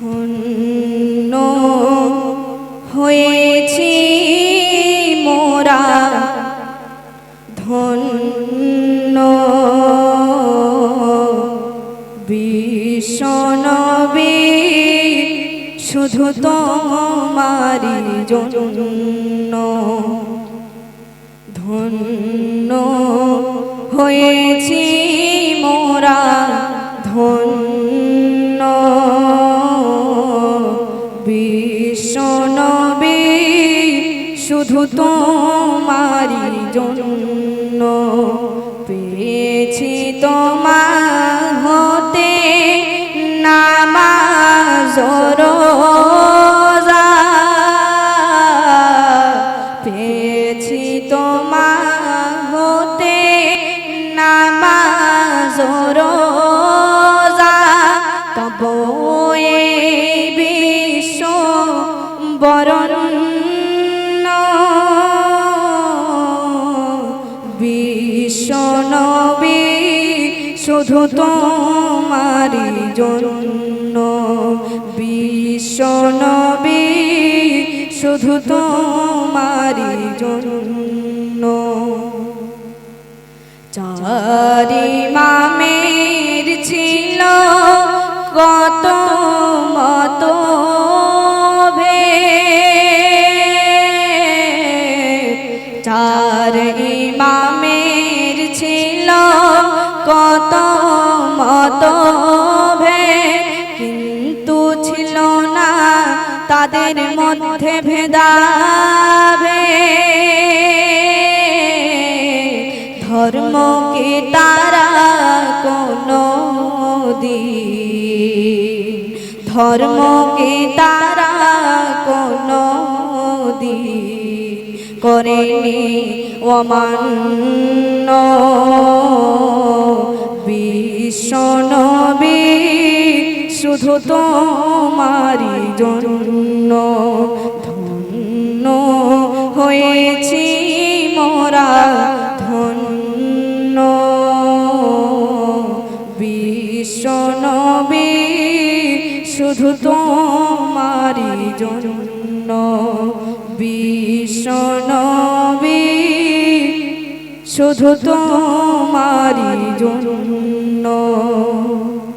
ধন্য হয়েছি মোরা। ধন্য বিশ্বনবী শুধু তোমারি জন্য। ধন্য হয়েছি শুধু তোমারি জন্য। পেয়েছি তোমার হতে নামাজ পেয়েছি হতে নামাজ রোজা। বরণ্য নবী শুধু তোমারি জন্য। নবী শুধু তোমারি জন্য। চারি মামের ছিল কত কত মত ভে কিন্তু ছিল না তাদের মধ্যে ভেদাভে। ধর্মকে তারা কোনো দিন? ধর্মকে তারা কোনো দিন করেনি অমান্য? শুধু তোমারি জন্য ধন্য হয়েছি মোরা ধন্য। বিশ্বনবী শুধু তোমারি জন্য। বিশ্বনবী শুধু তোমারি